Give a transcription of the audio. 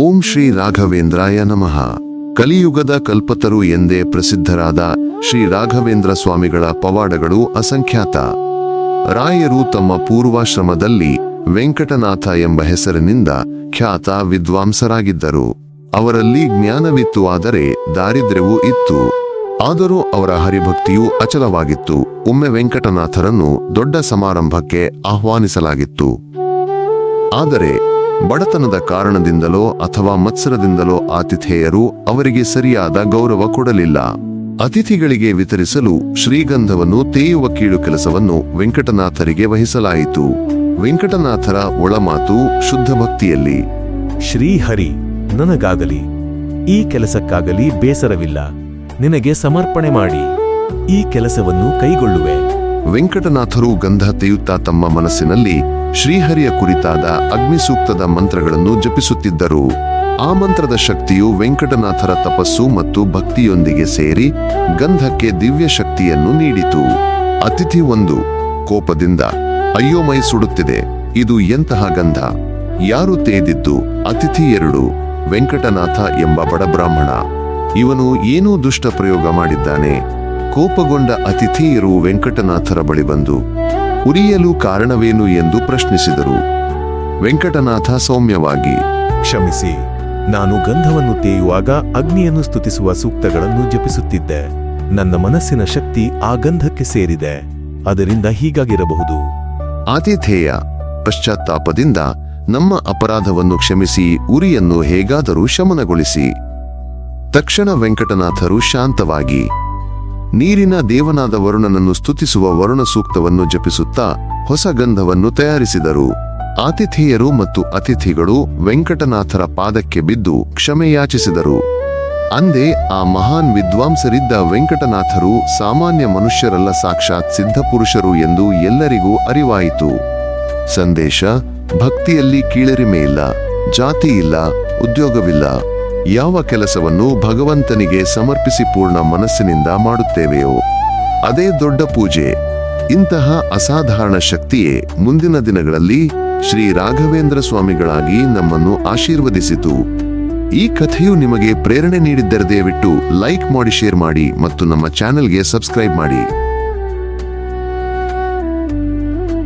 ಓಂ ಶ್ರೀ ರಾಘವೇಂದ್ರಾಯ ನಮಃ. ಕಲಿಯುಗದ ಕಲ್ಪತರು ಎಂದೇ ಪ್ರಸಿದ್ಧರಾದ ಶ್ರೀ ರಾಘವೇಂದ್ರ ಸ್ವಾಮಿಗಳ ಪವಾಡಗಳು ಅಸಂಖ್ಯಾತ. ರಾಯರು ತಮ್ಮ ಪೂರ್ವಾಶ್ರಮದಲ್ಲಿ ವೆಂಕಟನಾಥ ಎಂಬ ಹೆಸರಿನಿಂದ ಖ್ಯಾತ ವಿದ್ವಾಂಸರಾಗಿದ್ದರು. ಅವರಲ್ಲಿ ಜ್ಞಾನವಿತ್ತು ಆದರೆ ದಾರಿದ್ರ್ಯವೂ ಇತ್ತು. ಆದರೂ ಅವರ ಹರಿಭಕ್ತಿಯು ಅಚಲವಾಗಿತ್ತು. ಒಮ್ಮೆ ವೆಂಕಟನಾಥರನ್ನು ದೊಡ್ಡ ಸಮಾರಂಭಕ್ಕೆ ಆಹ್ವಾನಿಸಲಾಗಿತ್ತು. ಆದರೆ ಬಡತನದ ಕಾರಣದಿಂದಲೋ ಅಥವಾ ಮತ್ಸರದಿಂದಲೋ ಆತಿಥೇಯರು ಅವರಿಗೆ ಸರಿಯಾದ ಗೌರವ ಕೊಡಲಿಲ್ಲ. ಅತಿಥಿಗಳಿಗೆ ವಿತರಿಸಲು ಶ್ರೀಗಂಧವನ್ನು ತೇಯುವ ಕೀಳು ಕೆಲಸವನ್ನು ವೆಂಕಟನಾಥರಿಗೆ ವಹಿಸಲಾಯಿತು. ವೆಂಕಟನಾಥರ ಒಳಮಾತು ಶುದ್ಧ ಭಕ್ತಿಯಲ್ಲಿ. ಶ್ರೀಹರಿ, ನನಗಾಗಲಿ, ಈ ಕೆಲಸಕ್ಕಾಗಲಿ ಬೇಸರವಿಲ್ಲ. ನಿನಗೆ ಸಮರ್ಪಣೆ ಮಾಡಿ, ಈ ಕೆಲಸವನ್ನು ಕೈಗೊಳ್ಳುವೆ. ವೆಂಕಟನಾಥರು ಗಂಧ ತೆಯುತ್ತಾ ತಮ್ಮ ಮನಸ್ಸಿನಲ್ಲಿ ಶ್ರೀಹರಿಯ ಕುರಿತಾದ ಅಗ್ನಿಸೂಕ್ತದ ಮಂತ್ರಗಳನ್ನು ಜಪಿಸುತ್ತಿದ್ದರು. ಆ ಮಂತ್ರದ ಶಕ್ತಿಯು ವೆಂಕಟನಾಥರ ತಪಸ್ಸು ಮತ್ತು ಭಕ್ತಿಯೊಂದಿಗೆ ಸೇರಿ ಗಂಧಕ್ಕೆ ದಿವ್ಯ ಶಕ್ತಿಯನ್ನು ನೀಡಿತು. ಅತಿಥಿ ಒಂದು, ಕೋಪದಿಂದ, ಅಯ್ಯೋ, ಮೈ ಸುಡುತ್ತಿದೆ, ಇದು ಎಂತಹ ಗಂಧ? ಯಾರು ತೇದಿದ್ದು? ಅತಿಥಿ ಎರಡು, ವೆಂಕಟನಾಥ ಎಂಬ ಬಡಬ್ರಾಹ್ಮಣ ಇವನು ಏನೂ ದುಷ್ಟ ಪ್ರಯೋಗ ಮಾಡಿದ್ದಾನೆ. ಕೋಪಗೊಂಡ ಅತಿಥಿಯರು ವೆಂಕಟನಾಥರ ಬಳಿ ಬಂದು, ಉರಿಯಲು ಕಾರಣವೇನು ಎಂದು ಪ್ರಶ್ನಿಸಿದರು. ವೆಂಕಟನಾಥ ಸೌಮ್ಯವಾಗಿ, ಕ್ಷಮಿಸಿ, ನಾನು ಗಂಧವನ್ನು ತೇಯುವಾಗ ಅಗ್ನಿಯನ್ನು ಸ್ತುತಿಸುವ ಸೂಕ್ತಗಳನ್ನು ಜಪಿಸುತ್ತಿದ್ದೆ. ನನ್ನ ಮನಸ್ಸಿನ ಶಕ್ತಿ ಆ ಗಂಧಕ್ಕೆ ಸೇರಿದೆ. ಅದರಿಂದ ಹೀಗಾಗಿರಬಹುದು. ಆತಿಥೇಯ, ಪಶ್ಚಾತ್ತಾಪದಿಂದ ನಮ್ಮ ಅಪರಾಧವನ್ನು ಕ್ಷಮಿಸಿ, ಉರಿಯನ್ನು ಹೇಗಾದರೂ ಶಮನಗೊಳಿಸಿ. ತಕ್ಷಣ ವೆಂಕಟನಾಥರು ಶಾಂತವಾಗಿ ನೀರಿನ ದೇವನಾದ ವರುಣನನ್ನು ಸ್ತುತಿಸುವ ವರುಣ ಸೂಕ್ತವನ್ನು ಜಪಿಸುತ್ತಾ ಹೊಸ ಗಂಧವನ್ನು ತಯಾರಿಸಿದರು. ಆತಿಥೇಯರು ಮತ್ತು ಅತಿಥಿಗಳು ವೆಂಕಟನಾಥರ ಪಾದಕ್ಕೆ ಬಿದ್ದು ಕ್ಷಮೆ ಯಾಚಿಸಿದರು ಅಂದೇ ಆ ಮಹಾನ್ ವಿದ್ವಾಂಸರಿದ್ದ ವೆಂಕಟನಾಥರು ಸಾಮಾನ್ಯ ಮನುಷ್ಯರಲ್ಲ ಸಾಕ್ಷಾತ್ ಸಿದ್ಧಪುರುಷರು ಎಂದು ಎಲ್ಲರಿಗೂ ಅರಿವಾಯಿತು. ಸಂದೇಶ, ಭಕ್ತಿಯಲ್ಲಿ ಕೀಳರಿಮೆ ಇಲ್ಲ ಜಾತಿ ಇಲ್ಲ ಉದ್ಯೋಗವಿಲ್ಲ. ಯಾವ ಕೆಲಸವನ್ನು ಭಗವಂತನಿಗೆ ಸಮರ್ಪಿಸಿ ಪೂರ್ಣ ಮನಸ್ಸಿನಿಂದ ಮಾಡುತ್ತೇವೆಯೋ ಅದೇ ದೊಡ್ಡ ಪೂಜೆ. ಇಂತಹ ಅಸಾಧಾರಣ ಶಕ್ತಿಯೇ ಮುಂದಿನ ದಿನಗಳಲ್ಲಿ ಶ್ರೀ ರಾಘವೇಂದ್ರ ಸ್ವಾಮಿಗಳಾಗಿ ನಮ್ಮನ್ನು ಆಶೀರ್ವದಿಸಿತು. ಈ ಕಥೆಯು ನಿಮಗೆ ಪ್ರೇರಣೆ ನೀಡಿದ್ದರದೇ ಬಿಟ್ಟು ಲೈಕ್ ಮಾಡಿ, ಶೇರ್ ಮಾಡಿ ಮತ್ತು ನಮ್ಮ ಚಾನೆಲ್ಗೆ ಸಬ್ಸ್ಕ್ರೈಬ್ ಮಾಡಿ.